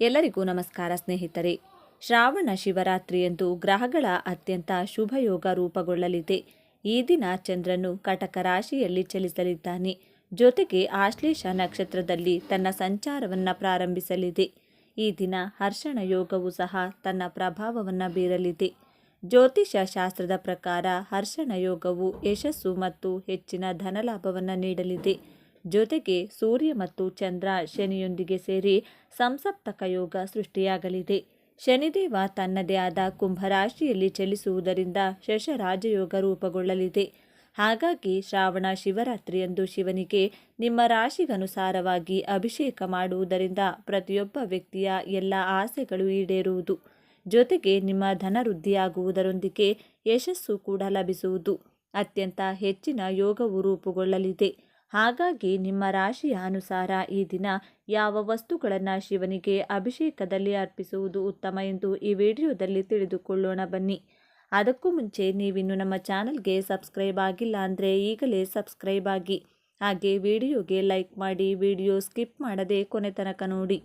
ಎಲ್ಲರಿಗೂ ನಮಸ್ಕಾರ ಸ್ನೇಹಿತರೆ. ಶ್ರಾವಣ ಶಿವರಾತ್ರಿಯಂದು ಗ್ರಹಗಳ ಅತ್ಯಂತ ಶುಭಯೋಗ ರೂಪಗೊಳ್ಳಲಿದೆ. ಈ ದಿನ ಚಂದ್ರನು ಕಟಕ ರಾಶಿಯಲ್ಲಿ ಚಲಿಸಲಿದ್ದಾನೆ. ಜೊತೆಗೆ ಆಶ್ಲೇಷ ನಕ್ಷತ್ರದಲ್ಲಿ ತನ್ನ ಸಂಚಾರವನ್ನು ಪ್ರಾರಂಭಿಸಲಿದೆ. ಈ ದಿನ ಹರ್ಷಣ ಯೋಗವು ಸಹ ತನ್ನ ಪ್ರಭಾವವನ್ನು ಬೀರಲಿದೆ. ಜ್ಯೋತಿಷ ಶಾಸ್ತ್ರದ ಪ್ರಕಾರ ಹರ್ಷಣ ಯೋಗವು ಯಶಸ್ಸು ಮತ್ತು ಹೆಚ್ಚಿನ ಧನಲಾಭವನ್ನು ನೀಡಲಿದೆ. ಜೊತೆಗೆ ಸೂರ್ಯ ಮತ್ತು ಚಂದ್ರ ಶನಿಯೊಂದಿಗೆ ಸೇರಿ ಸಂಸಪ್ತಕ ಯೋಗ ಸೃಷ್ಟಿಯಾಗಲಿದೆ. ಶನಿದೇವ ತನ್ನದೇ ಆದ ಕುಂಭರಾಶಿಯಲ್ಲಿ ಚಲಿಸುವುದರಿಂದ ಶಶರಾಜಯೋಗ ರೂಪುಗೊಳ್ಳಲಿದೆ. ಹಾಗಾಗಿ ಶ್ರಾವಣ ಶಿವರಾತ್ರಿಯಂದು ಶಿವನಿಗೆ ನಿಮ್ಮ ರಾಶಿಗನುಸಾರವಾಗಿ ಅಭಿಷೇಕ ಮಾಡುವುದರಿಂದ ಪ್ರತಿಯೊಬ್ಬ ವ್ಯಕ್ತಿಯ ಎಲ್ಲ ಆಸೆಗಳು ಈಡೇರುವುದು. ಜೊತೆಗೆ ನಿಮ್ಮ ಧನ ವೃದ್ಧಿಯಾಗುವುದರೊಂದಿಗೆ ಯಶಸ್ಸು ಕೂಡ ಲಭಿಸುವುದು. ಅತ್ಯಂತ ಹೆಚ್ಚಿನ ಯೋಗವು ರೂಪುಗೊಳ್ಳಲಿದೆ. ಹಾಗಾಗಿ ನಿಮ್ಮ ರಾಶಿಯ ಅನುಸಾರ ಈ ದಿನ ಯಾವ ವಸ್ತುಗಳನ್ನು ಶಿವನಿಗೆ ಅಭಿಷೇಕದಲ್ಲಿ ಅರ್ಪಿಸುವುದು ಉತ್ತಮ ಎಂದು ಈ ವಿಡಿಯೋದಲ್ಲಿ ತಿಳಿದುಕೊಳ್ಳೋಣ ಬನ್ನಿ. ಅದಕ್ಕೂ ಮುಂಚೆ ನೀವಿನ್ನು ನಮ್ಮ ಚಾನಲ್ಗೆ ಸಬ್ಸ್ಕ್ರೈಬ್ ಆಗಿಲ್ಲ ಅಂದರೆ ಈಗಲೇ ಸಬ್ಸ್ಕ್ರೈಬ್ ಆಗಿ, ಹಾಗೆ ವಿಡಿಯೋಗೆ ಲೈಕ್ ಮಾಡಿ, ವಿಡಿಯೋ ಸ್ಕಿಪ್ ಮಾಡದೆ ಕೊನೆ ತನಕ ನೋಡಿ.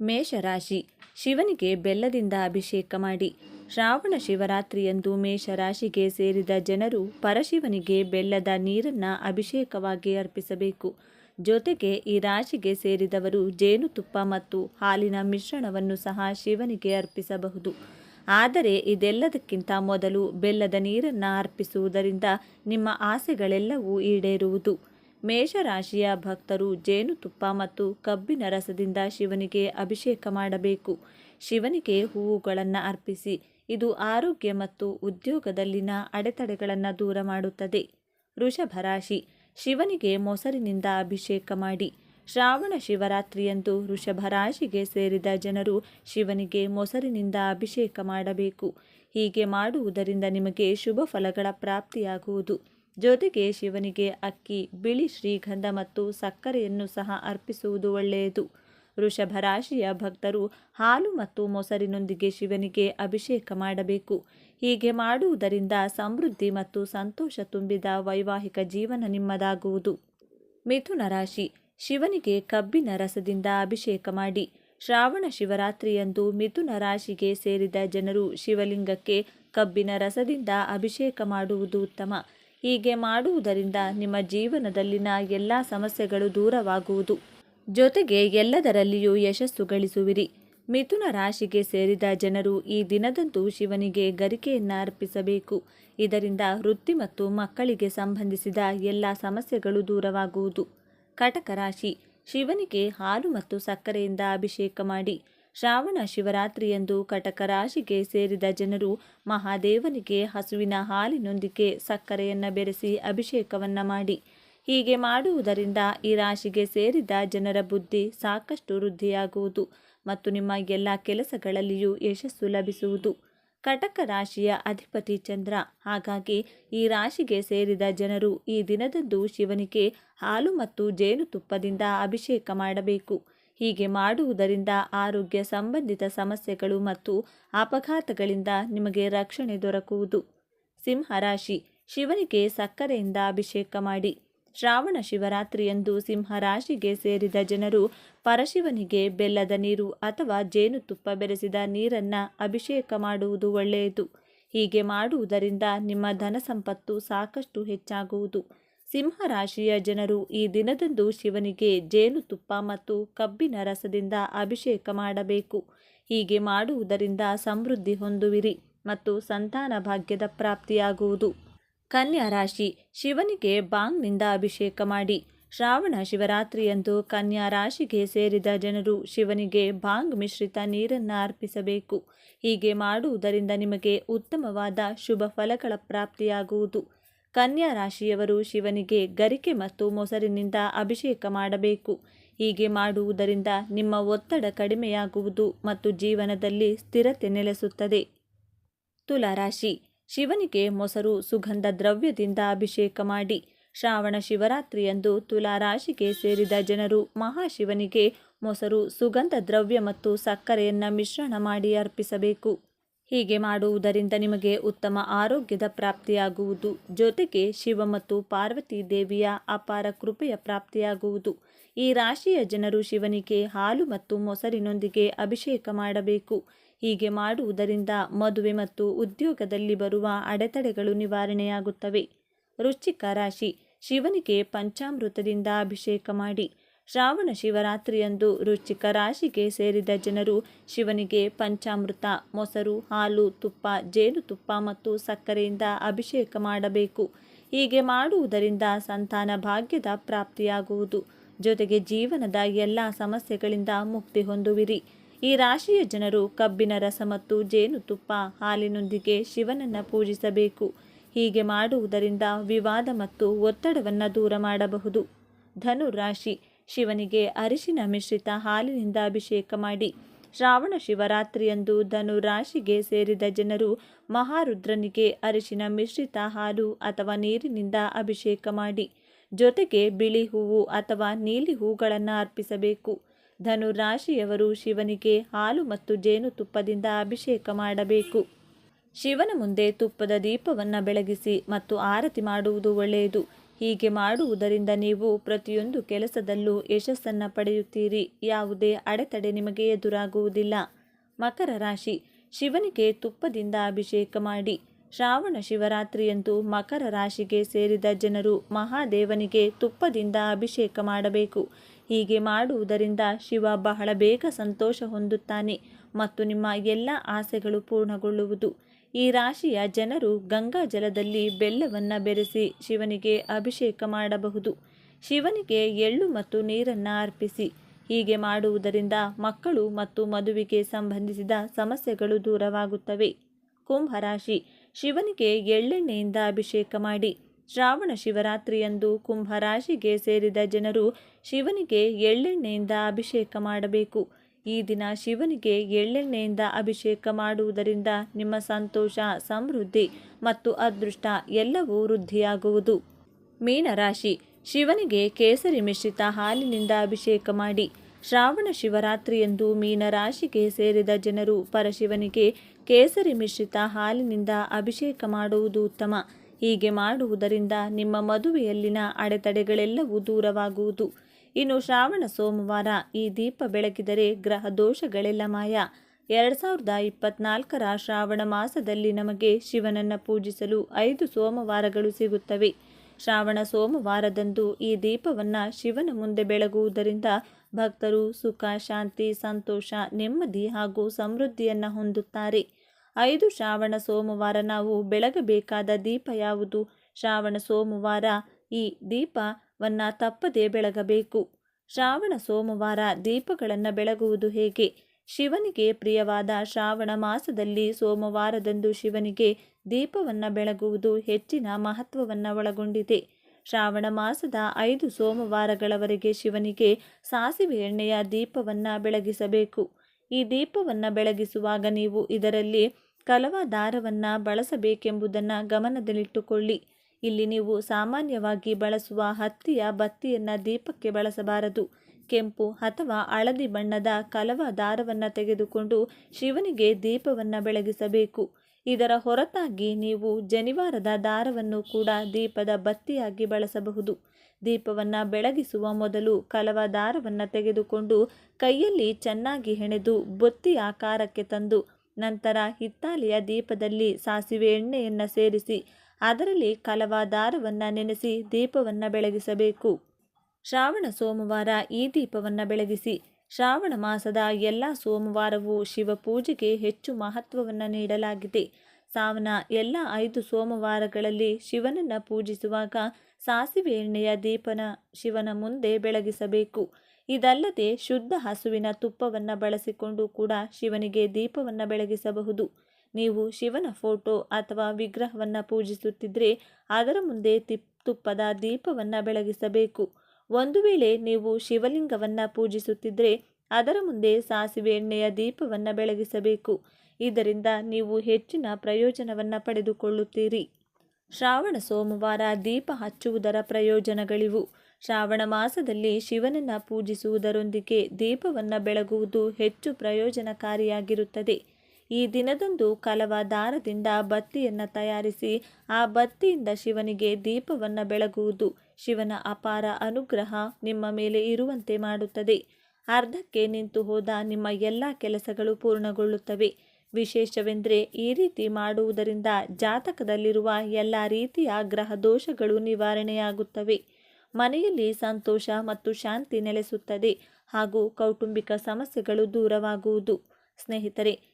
ಮೇಷರಾಶಿ. ಶಿವನಿಗೆ ಬೆಲ್ಲದಿಂದ ಅಭಿಷೇಕ ಮಾಡಿ. ಶ್ರಾವಣ ಶಿವರಾತ್ರಿಯಂದು ಮೇಷರಾಶಿಗೆ ಸೇರಿದ ಜನರು ಪರಶಿವನಿಗೆ ಬೆಲ್ಲದ ನೀರನ್ನು ಅಭಿಷೇಕವಾಗಿ ಅರ್ಪಿಸಬೇಕು. ಜೊತೆಗೆ ಈ ರಾಶಿಗೆ ಸೇರಿದವರು ಜೇನುತುಪ್ಪ ಮತ್ತು ಹಾಲಿನ ಮಿಶ್ರಣವನ್ನು ಸಹ ಶಿವನಿಗೆ ಅರ್ಪಿಸಬಹುದು. ಆದರೆ ಇದೆಲ್ಲದಕ್ಕಿಂತ ಮೊದಲು ಬೆಲ್ಲದ ನೀರನ್ನು ಅರ್ಪಿಸುವುದರಿಂದ ನಿಮ್ಮ ಆಸೆಗಳೆಲ್ಲವೂ ಈಡೇರುವುದು. ಮೇಷರಾಶಿಯ ಭಕ್ತರು ಜೇನುತುಪ್ಪ ಮತ್ತು ಕಬ್ಬಿನ ರಸದಿಂದ ಶಿವನಿಗೆ ಅಭಿಷೇಕ ಮಾಡಬೇಕು. ಶಿವನಿಗೆ ಹೂವುಗಳನ್ನು ಅರ್ಪಿಸಿ, ಇದು ಆರೋಗ್ಯ ಮತ್ತು ಉದ್ಯೋಗದಲ್ಲಿನ ಅಡೆತಡೆಗಳನ್ನು ದೂರ ಮಾಡುತ್ತದೆ. ವೃಷಭ ರಾಶಿ, ಶಿವನಿಗೆ ಮೊಸರಿನಿಂದ ಅಭಿಷೇಕ ಮಾಡಿ. ಶ್ರಾವಣ ಶಿವರಾತ್ರಿಯಂದು ವೃಷಭ ರಾಶಿಗೆ ಸೇರಿದ ಜನರು ಶಿವನಿಗೆ ಮೊಸರಿನಿಂದ ಅಭಿಷೇಕ ಮಾಡಬೇಕು. ಹೀಗೆ ಮಾಡುವುದರಿಂದ ನಿಮಗೆ ಶುಭ ಫಲಗಳ ಪ್ರಾಪ್ತಿಯಾಗುವುದು. ಜೊತೆಗೆ ಶಿವನಿಗೆ ಅಕ್ಕಿ, ಬಿಳಿ ಶ್ರೀಗಂಧ ಮತ್ತು ಸಕ್ಕರೆಯನ್ನು ಸಹ ಅರ್ಪಿಸುವುದು ಒಳ್ಳೆಯದು. ವೃಷಭ ರಾಶಿಯ ಭಕ್ತರು ಹಾಲು ಮತ್ತು ಮೊಸರಿನೊಂದಿಗೆ ಶಿವನಿಗೆ ಅಭಿಷೇಕ ಮಾಡಬೇಕು. ಹೀಗೆ ಮಾಡುವುದರಿಂದ ಸಮೃದ್ಧಿ ಮತ್ತು ಸಂತೋಷ ತುಂಬಿದ ವೈವಾಹಿಕ ಜೀವನ ನಿಮ್ಮದಾಗುವುದು. ಮಿಥುನ ರಾಶಿ, ಶಿವನಿಗೆ ಕಬ್ಬಿನ ರಸದಿಂದ ಅಭಿಷೇಕ ಮಾಡಿ. ಶ್ರಾವಣ ಶಿವರಾತ್ರಿಯಂದು ಮಿಥುನ ರಾಶಿಗೆ ಸೇರಿದ ಜನರು ಶಿವಲಿಂಗಕ್ಕೆ ಕಬ್ಬಿನ ರಸದಿಂದ ಅಭಿಷೇಕ ಮಾಡುವುದು ಉತ್ತಮ. ಹೀಗೆ ಮಾಡುವುದರಿಂದ ನಿಮ್ಮ ಜೀವನದಲ್ಲಿನ ಎಲ್ಲ ಸಮಸ್ಯೆಗಳು ದೂರವಾಗುವುದು. ಜೊತೆಗೆ ಎಲ್ಲದರಲ್ಲಿಯೂ ಯಶಸ್ಸು ಗಳಿಸುವಿರಿ. ಮಿಥುನ ರಾಶಿಗೆ ಸೇರಿದ ಜನರು ಈ ದಿನದಂದು ಶಿವನಿಗೆ ಗರಿಕೆಯನ್ನು ಅರ್ಪಿಸಬೇಕು. ಇದರಿಂದ ವೃತ್ತಿ ಮತ್ತು ಮಕ್ಕಳಿಗೆ ಸಂಬಂಧಿಸಿದ ಎಲ್ಲ ಸಮಸ್ಯೆಗಳು ದೂರವಾಗುವುದು. ಕಟಕ ರಾಶಿ, ಶಿವನಿಗೆ ಹಾಲು ಮತ್ತು ಸಕ್ಕರೆಯಿಂದ ಅಭಿಷೇಕ ಮಾಡಿ. ಶ್ರಾವಣ ಶಿವರಾತ್ರಿಯಂದು ಕಟಕ ರಾಶಿಗೆ ಸೇರಿದ ಜನರು ಮಹಾದೇವನಿಗೆ ಹಸುವಿನ ಹಾಲಿನೊಂದಿಗೆ ಸಕ್ಕರೆಯನ್ನು ಬೆರೆಸಿ ಅಭಿಷೇಕವನ್ನು ಮಾಡಿ. ಹೀಗೆ ಮಾಡುವುದರಿಂದ ಈ ರಾಶಿಗೆ ಸೇರಿದ ಜನರ ಬುದ್ಧಿ ಸಾಕಷ್ಟು ವೃದ್ಧಿಯಾಗುವುದು ಮತ್ತು ನಿಮ್ಮ ಎಲ್ಲ ಕೆಲಸಗಳಲ್ಲಿಯೂ ಯಶಸ್ಸು ಲಭಿಸುವುದು. ಕಟಕ ರಾಶಿಯ ಅಧಿಪತಿ ಚಂದ್ರ, ಹಾಗಾಗಿ ಈ ರಾಶಿಗೆ ಸೇರಿದ ಜನರು ಈ ದಿನದಂದು ಶಿವನಿಗೆ ಹಾಲು ಮತ್ತು ಜೇನುತುಪ್ಪದಿಂದ ಅಭಿಷೇಕ ಮಾಡಬೇಕು. ಹೀಗೆ ಮಾಡುವುದರಿಂದ ಆರೋಗ್ಯ ಸಂಬಂಧಿತ ಸಮಸ್ಯೆಗಳು ಮತ್ತು ಅಪಘಾತಗಳಿಂದ ನಿಮಗೆ ರಕ್ಷಣೆ ದೊರಕುವುದು. ಸಿಂಹರಾಶಿ ಶಿವನಿಗೆ ಸಕ್ಕರೆಯಿಂದ ಅಭಿಷೇಕ ಮಾಡಿ. ಶ್ರಾವಣ ಶಿವರಾತ್ರಿಯಂದು ಸಿಂಹರಾಶಿಗೆ ಸೇರಿದ ಜನರು ಪರಶಿವನಿಗೆ ಬೆಲ್ಲದ ನೀರು ಅಥವಾ ಜೇನುತುಪ್ಪ ಬೆರೆಸಿದ ನೀರನ್ನು ಅಭಿಷೇಕ ಮಾಡುವುದು ಒಳ್ಳೆಯದು. ಹೀಗೆ ಮಾಡುವುದರಿಂದ ನಿಮ್ಮ ಧನ ಸಂಪತ್ತು ಸಾಕಷ್ಟು ಹೆಚ್ಚಾಗುವುದು. ಸಿಂಹರಾಶಿಯ ಜನರು ಈ ದಿನದಂದು ಶಿವನಿಗೆ ಜೇನುತುಪ್ಪ ಮತ್ತು ಕಬ್ಬಿನ ರಸದಿಂದ ಅಭಿಷೇಕ ಮಾಡಬೇಕು. ಹೀಗೆ ಮಾಡುವುದರಿಂದ ಸಮೃದ್ಧಿ ಹೊಂದುವಿರಿ ಮತ್ತು ಸಂತಾನ ಭಾಗ್ಯದ ಪ್ರಾಪ್ತಿಯಾಗುವುದು. ಕನ್ಯಾ ರಾಶಿ, ಶಿವನಿಗೆ ಬಾಂಗ್ನಿಂದ ಅಭಿಷೇಕ ಮಾಡಿ. ಶ್ರಾವಣ ಶಿವರಾತ್ರಿಯಂದು ಕನ್ಯಾ ರಾಶಿಗೆ ಸೇರಿದ ಜನರು ಶಿವನಿಗೆ ಬಾಂಗ್ ಮಿಶ್ರಿತ ನೀರನ್ನು ಅರ್ಪಿಸಬೇಕು. ಹೀಗೆ ಮಾಡುವುದರಿಂದ ನಿಮಗೆ ಉತ್ತಮವಾದ ಶುಭ ಫಲಗಳ ಪ್ರಾಪ್ತಿಯಾಗುವುದು. ಕನ್ಯಾ ರಾಶಿಯವರು ಶಿವನಿಗೆ ಗರಿಕೆ ಮತ್ತು ಮೊಸರಿನಿಂದ ಅಭಿಷೇಕ ಮಾಡಬೇಕು. ಹೀಗೆ ಮಾಡುವುದರಿಂದ ನಿಮ್ಮ ಒತ್ತಡ ಕಡಿಮೆಯಾಗುವುದು ಮತ್ತು ಜೀವನದಲ್ಲಿ ಸ್ಥಿರತೆ ನೆಲೆಸುತ್ತದೆ. ತುಲಾರಾಶಿ, ಶಿವನಿಗೆ ಮೊಸರು ಸುಗಂಧ ದ್ರವ್ಯದಿಂದ ಅಭಿಷೇಕ ಮಾಡಿ. ಶ್ರಾವಣ ಶಿವರಾತ್ರಿಯಂದು ತುಲಾ ರಾಶಿಗೆ ಸೇರಿದ ಜನರು ಮಹಾಶಿವನಿಗೆ ಮೊಸರು ಸುಗಂಧ ದ್ರವ್ಯ ಮತ್ತು ಸಕ್ಕರೆಯನ್ನು ಮಿಶ್ರಣ ಮಾಡಿ ಅರ್ಪಿಸಬೇಕು. ಹೀಗೆ ಮಾಡುವುದರಿಂದ ನಿಮಗೆ ಉತ್ತಮ ಆರೋಗ್ಯದ ಪ್ರಾಪ್ತಿಯಾಗುವುದು. ಜೊತೆಗೆ ಶಿವ ಮತ್ತು ಪಾರ್ವತಿ ದೇವಿಯ ಅಪಾರ ಕೃಪೆಯ ಪ್ರಾಪ್ತಿಯಾಗುವುದು. ಈ ರಾಶಿಯ ಜನರು ಶಿವನಿಗೆ ಹಾಲು ಮತ್ತು ಮೊಸರಿನೊಂದಿಗೆ ಅಭಿಷೇಕ ಮಾಡಬೇಕು. ಹೀಗೆ ಮಾಡುವುದರಿಂದ ಮದುವೆ ಮತ್ತು ಉದ್ಯೋಗದಲ್ಲಿ ಬರುವ ಅಡೆತಡೆಗಳು ನಿವಾರಣೆಯಾಗುತ್ತವೆ. ವೃಶ್ಚಿಕ ರಾಶಿ, ಶಿವನಿಗೆ ಪಂಚಾಮೃತದಿಂದ ಅಭಿಷೇಕ ಮಾಡಿ. ಶ್ರಾವಣ ಶಿವರಾತ್ರಿಯಂದು ವೃಶ್ಚಿಕ ರಾಶಿಗೆ ಸೇರಿದ ಜನರು ಶಿವನಿಗೆ ಪಂಚಾಮೃತ, ಮೊಸರು, ಹಾಲು, ತುಪ್ಪ ಜೇನುತುಪ್ಪ ಮತ್ತು ಸಕ್ಕರೆಯಿಂದ ಅಭಿಷೇಕ ಮಾಡಬೇಕು. ಹೀಗೆ ಮಾಡುವುದರಿಂದ ಸಂತಾನ ಭಾಗ್ಯದ ಪ್ರಾಪ್ತಿಯಾಗುವುದು. ಜೊತೆಗೆ ಜೀವನದ ಎಲ್ಲ ಸಮಸ್ಯೆಗಳಿಂದ ಮುಕ್ತಿ ಹೊಂದುವಿರಿ. ಈ ರಾಶಿಯ ಜನರು ಕಬ್ಬಿನ ರಸ ಮತ್ತು ಜೇನುತುಪ್ಪ ಹಾಲಿನೊಂದಿಗೆ ಶಿವನನ್ನು ಪೂಜಿಸಬೇಕು. ಹೀಗೆ ಮಾಡುವುದರಿಂದ ವಿವಾದ ಮತ್ತು ಒತ್ತಡವನ್ನು ದೂರ ಮಾಡಬಹುದು. ಧನು ರಾಶಿ ಶಿವನಿಗೆ ಅರಿಶಿನ ಮಿಶ್ರಿತ ಹಾಲಿನಿಂದ ಅಭಿಷೇಕ ಮಾಡಿ. ಶ್ರಾವಣ ಶಿವರಾತ್ರಿಯಂದು ಧನು ರಾಶಿಗೆ ಸೇರಿದ ಜನರು ಮಹಾರುದ್ರನಿಗೆ ಅರಿಶಿನ ಮಿಶ್ರಿತ ಹಾಲು ಅಥವಾ ನೀರಿನಿಂದ ಅಭಿಷೇಕ ಮಾಡಿ. ಜೊತೆಗೆ ಬಿಳಿ ಹೂವು ಅಥವಾ ನೀಲಿ ಹೂಗಳನ್ನು ಅರ್ಪಿಸಬೇಕು. ಧನು ರಾಶಿಯವರು ಶಿವನಿಗೆ ಹಾಲು ಮತ್ತು ಜೇನುತುಪ್ಪದಿಂದ ಅಭಿಷೇಕ ಮಾಡಬೇಕು. ಶಿವನ ಮುಂದೆ ತುಪ್ಪದ ದೀಪವನ್ನು ಬೆಳಗಿಸಿ ಮತ್ತು ಆರತಿ ಮಾಡುವುದು ಒಳ್ಳೆಯದು. ಹೀಗೆ ಮಾಡುವುದರಿಂದ ನೀವು ಪ್ರತಿಯೊಂದು ಕೆಲಸದಲ್ಲೂ ಯಶಸ್ಸನ್ನು ಪಡೆಯುತ್ತೀರಿ. ಯಾವುದೇ ಅಡೆತಡೆ ನಿಮಗೆ ಎದುರಾಗುವುದಿಲ್ಲ. ಮಕರ ರಾಶಿ, ಶಿವನಿಗೆ ತುಪ್ಪದಿಂದ ಅಭಿಷೇಕ ಮಾಡಿ. ಶ್ರಾವಣ ಶಿವರಾತ್ರಿಯಂದು ಮಕರ ರಾಶಿಗೆ ಸೇರಿದ ಜನರು ಮಹಾದೇವನಿಗೆ ತುಪ್ಪದಿಂದ ಅಭಿಷೇಕ ಮಾಡಬೇಕು. ಹೀಗೆ ಮಾಡುವುದರಿಂದ ಶಿವ ಬಹಳ ಬೇಗ ಸಂತೋಷ ಹೊಂದುತ್ತಾನೆ. ಮತ್ತು ನಿಮ್ಮ ಎಲ್ಲ ಆಸೆಗಳು ಪೂರ್ಣಗೊಳ್ಳುವುದು. ಈ ರಾಶಿಯ ಜನರು ಗಂಗಾ ಜಲದಲ್ಲಿ ಬೆಲ್ಲವನ್ನು ಬೆರೆಸಿ ಶಿವನಿಗೆ ಅಭಿಷೇಕ ಮಾಡಬಹುದು. ಶಿವನಿಗೆ ಎಳ್ಳು ಮತ್ತು ನೀರನ್ನು ಅರ್ಪಿಸಿ. ಹೀಗೆ ಮಾಡುವುದರಿಂದ ಮಕ್ಕಳು ಮತ್ತು ಮದುವೆಗೆ ಸಂಬಂಧಿಸಿದ ಸಮಸ್ಯೆಗಳು ದೂರವಾಗುತ್ತವೆ. ಕುಂಭರಾಶಿ ಶಿವನಿಗೆ ಎಳ್ಳೆಣ್ಣೆಯಿಂದ ಅಭಿಷೇಕ ಮಾಡಿ. ಶ್ರಾವಣ ಶಿವರಾತ್ರಿಯಂದು ಕುಂಭರಾಶಿಗೆ ಸೇರಿದ ಜನರು ಶಿವನಿಗೆ ಎಳ್ಳೆಣ್ಣೆಯಿಂದ ಅಭಿಷೇಕ ಮಾಡಬೇಕು. ಈ ದಿನ ಶಿವನಿಗೆ ಎಳ್ಳೆಣ್ಣೆಯಿಂದ ಅಭಿಷೇಕ ಮಾಡುವುದರಿಂದ ನಿಮ್ಮ ಸಂತೋಷ, ಸಮೃದ್ಧಿ ಮತ್ತು ಅದೃಷ್ಟ ಎಲ್ಲವೂ ವೃದ್ಧಿಯಾಗುವುದು. ಮೀನರಾಶಿ ಶಿವನಿಗೆ ಕೇಸರಿ ಮಿಶ್ರಿತ ಹಾಲಿನಿಂದ ಅಭಿಷೇಕ ಮಾಡಿ. ಶ್ರಾವಣ ಶಿವರಾತ್ರಿಯಂದು ಮೀನರಾಶಿಗೆ ಸೇರಿದ ಜನರು ಪರಶಿವನಿಗೆ ಕೇಸರಿ ಮಿಶ್ರಿತ ಹಾಲಿನಿಂದ ಅಭಿಷೇಕ ಮಾಡುವುದು ಉತ್ತಮ. ಹೀಗೆ ಮಾಡುವುದರಿಂದ ನಿಮ್ಮ ಮದುವೆಯಲ್ಲಿನ ಅಡೆತಡೆಗಳೆಲ್ಲವೂ ದೂರವಾಗುವುದು. ಇನ್ನು ಶ್ರಾವಣ, ಸೋಮವಾರ ಈ ದೀಪ ಬೆಳಗಿದರೆ ಗ್ರಹ ದೋಷಗಳೆಲ್ಲ ಮಾಯ. ಎರಡು ಸಾವಿರದ ಇಪ್ಪತ್ನಾಲ್ಕರ ಶ್ರಾವಣ ಮಾಸದಲ್ಲಿ ನಮಗೆ ಶಿವನನ್ನು ಪೂಜಿಸಲು ಐದು ಸೋಮವಾರಗಳು ಸಿಗುತ್ತವೆ. ಶ್ರಾವಣ ಸೋಮವಾರದಂದು ಈ ದೀಪವನ್ನು ಶಿವನ ಮುಂದೆ ಬೆಳಗುವುದರಿಂದ ಭಕ್ತರು ಸುಖ, ಶಾಂತಿ, ಸಂತೋಷ, ನೆಮ್ಮದಿ ಹಾಗೂ ಸಮೃದ್ಧಿಯನ್ನು ಹೊಂದುತ್ತಾರೆ. ಐದು ಶ್ರಾವಣ ಸೋಮವಾರ ನಾವು ಬೆಳಗಬೇಕಾದ ದೀಪ ಯಾವುದು? ಶ್ರಾವಣ ಸೋಮವಾರ ಈ ದೀಪವನ್ನು ತಪ್ಪದೇ ಬೆಳಗಬೇಕು. ಶ್ರಾವಣ ಸೋಮವಾರ ದೀಪಗಳನ್ನು ಬೆಳಗುವುದು ಹೇಗೆ? ಶಿವನಿಗೆ ಪ್ರಿಯವಾದ ಶ್ರಾವಣ ಮಾಸದಲ್ಲಿ ಸೋಮವಾರದಂದು ಶಿವನಿಗೆ ದೀಪವನ್ನು ಬೆಳಗುವುದು ಹೆಚ್ಚಿನ ಮಹತ್ವವನ್ನು ಒಳಗೊಂಡಿದೆ. ಶ್ರಾವಣ ಮಾಸದ ಐದು ಸೋಮವಾರಗಳವರೆಗೆ ಶಿವನಿಗೆ ಸಾಸಿವೆ ಎಣ್ಣೆಯ ದೀಪವನ್ನು ಬೆಳಗಿಸಬೇಕು. ಈ ದೀಪವನ್ನು ಬೆಳಗಿಸುವಾಗ ನೀವು ಇದರಲ್ಲಿ ಕಲವ ದಾರವನ್ನು ಬಳಸಬೇಕೆಂಬುದನ್ನು ಗಮನದಲ್ಲಿಟ್ಟುಕೊಳ್ಳಿ. ಇಲ್ಲಿ ನೀವು ಸಾಮಾನ್ಯವಾಗಿ ಬಳಸುವ ಹತ್ತಿಯ ಬತ್ತಿಯನ್ನು ದೀಪಕ್ಕೆ ಬಳಸಬಾರದು. ಕೆಂಪು ಅಥವಾ ಹಳದಿ ಬಣ್ಣದ ಕಲವ ದಾರವನ್ನು ತೆಗೆದುಕೊಂಡು ಶಿವನಿಗೆ ದೀಪವನ್ನು ಬೆಳಗಿಸಬೇಕು. ಇದರ ಹೊರತಾಗಿ ನೀವು ಜನಿವಾರದ ದಾರವನ್ನು ಕೂಡ ದೀಪದ ಬತ್ತಿಯಾಗಿ ಬಳಸಬಹುದು. ದೀಪವನ್ನು ಬೆಳಗಿಸುವ ಮೊದಲು ಕಲವ ದಾರವನ್ನು ತೆಗೆದುಕೊಂಡು ಕೈಯಲ್ಲಿ ಚೆನ್ನಾಗಿ ಹೆಣೆದು ಬೊತ್ತಿ ಆಕಾರಕ್ಕೆ ತಂದು, ನಂತರ ಹಿತ್ತಾಳೆಯ ದೀಪದಲ್ಲಿ ಸಾಸಿವೆ ಎಣ್ಣೆಯನ್ನು ಸೇರಿಸಿ ಅದರಲ್ಲಿ ಕಲವ ದಾರವನ್ನು ನೆನೆಸಿ ದೀಪವನ್ನು ಬೆಳಗಿಸಬೇಕು. ಶ್ರಾವಣ ಸೋಮವಾರ ಈ ದೀಪವನ್ನು ಬೆಳಗಿಸಿ, ಶ್ರಾವಣ ಮಾಸದ ಎಲ್ಲ ಸೋಮವಾರವೂ ಶಿವ ಪೂಜೆಗೆ ಹೆಚ್ಚು ಮಹತ್ವವನ್ನು ನೀಡಲಾಗಿದೆ. ಸಾವನ ಎಲ್ಲ ಐದು ಸೋಮವಾರಗಳಲ್ಲಿ ಶಿವನನ್ನು ಪೂಜಿಸುವಾಗ ಸಾಸಿವೆ ಎಣ್ಣೆಯ ದೀಪನ ಶಿವನ ಮುಂದೆ ಬೆಳಗಿಸಬೇಕು. ಇದಲ್ಲದೆ ಶುದ್ಧ ಹಸುವಿನ ತುಪ್ಪವನ್ನು ಬಳಸಿಕೊಂಡು ಕೂಡ ಶಿವನಿಗೆ ದೀಪವನ್ನು ಬೆಳಗಿಸಬಹುದು. ನೀವು ಶಿವನ ಫೋಟೋ ಅಥವಾ ವಿಗ್ರಹವನ್ನು ಪೂಜಿಸುತ್ತಿದ್ದರೆ ಅದರ ಮುಂದೆ ತಿಪ್, ತುಪ್ಪದ ದೀಪವನ್ನು ಬೆಳಗಿಸಬೇಕು. ಒಂದು ವೇಳೆ ನೀವು ಶಿವಲಿಂಗವನ್ನು ಪೂಜಿಸುತ್ತಿದ್ದರೆ ಅದರ ಮುಂದೆ ಸಾಸಿವೆ ಎಣ್ಣೆಯ ದೀಪವನ್ನು ಬೆಳಗಿಸಬೇಕು. ಇದರಿಂದ ನೀವು ಹೆಚ್ಚಿನ ಪ್ರಯೋಜನವನ್ನು ಪಡೆದುಕೊಳ್ಳುತ್ತೀರಿ. ಶ್ರಾವಣ ಸೋಮವಾರ ದೀಪ ಹಚ್ಚುವುದರ ಪ್ರಯೋಜನಗಳಿವು. ಶ್ರಾವಣ ಮಾಸದಲ್ಲಿ ಶಿವನನ್ನು ಪೂಜಿಸುವುದರೊಂದಿಗೆ ದೀಪವನ್ನು ಬೆಳಗುವುದು ಹೆಚ್ಚು ಪ್ರಯೋಜನಕಾರಿಯಾಗಿರುತ್ತದೆ. ಈ ದಿನದಂದು ಕಲವ ದಾರದಿಂದ ಬತ್ತಿಯನ್ನು ತಯಾರಿಸಿ ಆ ಬತ್ತಿಯಿಂದ ಶಿವನಿಗೆ ದೀಪವನ್ನು ಬೆಳಗುವುದು. ಶಿವನ ಅಪಾರ ಅನುಗ್ರಹ ನಿಮ್ಮ ಮೇಲೆ ಇರುವಂತೆ ಮಾಡುತ್ತದೆ. ಅರ್ಧಕ್ಕೆ ನಿಂತು ಹೋದ ನಿಮ್ಮ ಎಲ್ಲ ಕೆಲಸಗಳು ಪೂರ್ಣಗೊಳ್ಳುತ್ತವೆ. ವಿಶೇಷವೆಂದರೆ ಈ ರೀತಿ ಮಾಡುವುದರಿಂದ ಜಾತಕದಲ್ಲಿರುವ ಎಲ್ಲ ರೀತಿಯ ಗ್ರಹ ದೋಷಗಳು ನಿವಾರಣೆಯಾಗುತ್ತವೆ. ಮನೆಯಲ್ಲಿ ಸಂತೋಷ ಮತ್ತು ಶಾಂತಿ ನೆಲೆಸುತ್ತದೆ ಹಾಗೂ ಕೌಟುಂಬಿಕ ಸಮಸ್ಯೆಗಳು ದೂರವಾಗುವುದು. ಸ್ನೇಹಿತರೆ